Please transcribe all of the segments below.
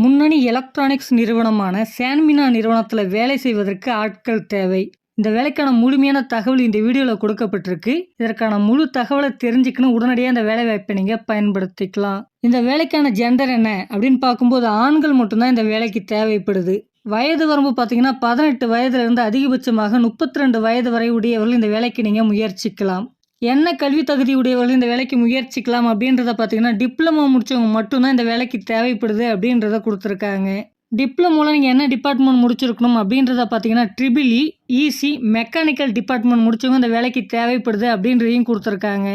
முன்னணி எலக்ட்ரானிக்ஸ் நிறுவனமான சான்மினா நிறுவனத்தில் வேலை செய்வதற்கு ஆட்கள் தேவை. இந்த வேலைக்கான முழுமையான தகவல் இந்த வீடியோவில் கொடுக்கப்பட்டிருக்கு. இதற்கான முழு தகவலை தெரிஞ்சுக்கணும். உடனடியாக இந்த வேலை வாய்ப்பை நீங்கள் பயன்படுத்திக்கலாம். இந்த வேலைக்கான ஜெண்டர் என்ன அப்படின்னு பார்க்கும்போது ஆண்கள் மட்டும்தான் இந்த வேலைக்கு தேவைப்படுது. வயது வரம்பு பார்த்தீங்கன்னா பதினெட்டு வயதுலேருந்து அதிகபட்சமாக முப்பத்தி ரெண்டு வயது வரை உடையவர்கள் இந்த வேலைக்கு நீங்கள் முயற்சிக்கலாம். என்ன கல்வி தகுதி உடையவர்கள் இந்த வேலைக்கு முயற்சிக்கலாம் அப்படின்றத பார்த்தீங்கன்னா டிப்ளமோ முடிச்சவங்க மட்டும்தான் இந்த வேலைக்கு தேவைப்படுது அப்படின்றத கொடுத்துருக்காங்க. டிப்ளமோவில் நீங்கள் என்ன டிபார்ட்மெண்ட் முடிச்சிருக்கணும் அப்படின்றத பார்த்தீங்கன்னா ட்ரிபிள் இசி மெக்கானிக்கல் டிபார்ட்மெண்ட் முடிச்சவங்க இந்த வேலைக்கு தேவைப்படுது அப்படின்றதையும் கொடுத்துருக்காங்க.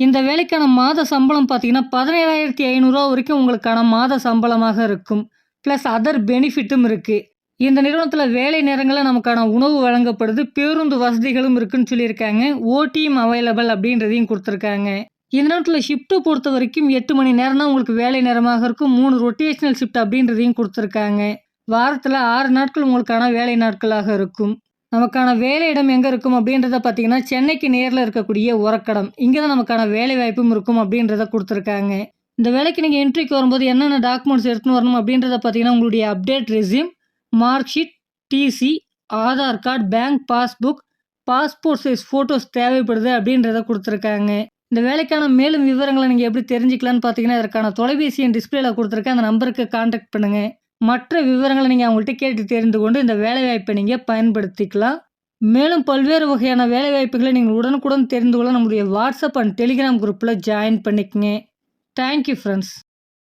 இந்த வேலைக்கான மாத சம்பளம் பார்த்தீங்கன்னா பதினேழாயிரத்தி ஐநூறுரூவா வரைக்கும் உங்களுக்கான மாத சம்பளமாக இருக்கும். ப்ளஸ் அதர் பெனிஃபிட்டும் இருக்குது இந்த நிறுவனத்தில் வேலை நேரங்களில் நமக்கான உணவு வழங்கப்படுது பேருந்து வசதிகளும் இருக்குன்னு சொல்லியிருக்காங்க. ஓடியும் அவைலபிள் அப்படின்றதையும் கொடுத்துருக்காங்க. இந்த நேரத்தில் ஷிஃப்ட்டை பொறுத்த வரைக்கும் எட்டு மணி நேரம் தான் உங்களுக்கு வேலை நேரமாக இருக்கும். மூணு ரொட்டேஷனல் ஷிஃப்ட் அப்படின்றதையும் கொடுத்துருக்காங்க. வாரத்தில் ஆறு நாட்கள் உங்களுக்கான வேலை நாட்களாக இருக்கும். நமக்கான வேலை இடம் எங்கே இருக்கும் அப்படின்றத பார்த்தீங்கன்னா சென்னைக்கு நேரில் இருக்கக்கூடிய உரக்கடம். இங்கே தான் நமக்கான வேலை வாய்ப்பும் இருக்கும் அப்படின்றத கொடுத்துருக்காங்க. இந்த வேலைக்கு நீங்கள் என்ட்ரிக்கு வரும்போது என்னென்ன டாக்குமெண்ட்ஸ் எடுத்துன்னு வரணும் அப்படின்றத பார்த்தீங்கன்னா உங்களுடைய update resume mark sheet TC Aadhaar card bank passbook passport size photos தேவைப்படுது அப்படின்றத கொடுத்துருக்காங்க. இந்த வேலைக்கான மேலும் விவரங்களை நீங்கள் எப்படி தெரிஞ்சுக்கலான்னு பார்த்தீங்கன்னா இதற்கான தொலைபேசி என் டிஸ்பிளேல கொடுத்துருக்கேன். அந்த நம்பருக்கு காண்டாக்ட் பண்ணுங்கள் மற்ற விவரங்களை நீங்கள் அவங்கள்ட்ட கேட்டு தெரிந்து கொண்டு இந்த வேலைவாய்ப்பை நீங்கள் பயன்படுத்திக்கலாம். மேலும் பல்வேறு வகையான வேலைவாய்ப்புகளை நீங்கள் உடனுக்குடன் தெரிந்து கொள்ள நம்முடைய வாட்ஸ்அப் அண்ட் டெலிகிராம் குரூப்பில் ஜாயின் பண்ணிக்கங்க. Thank you friends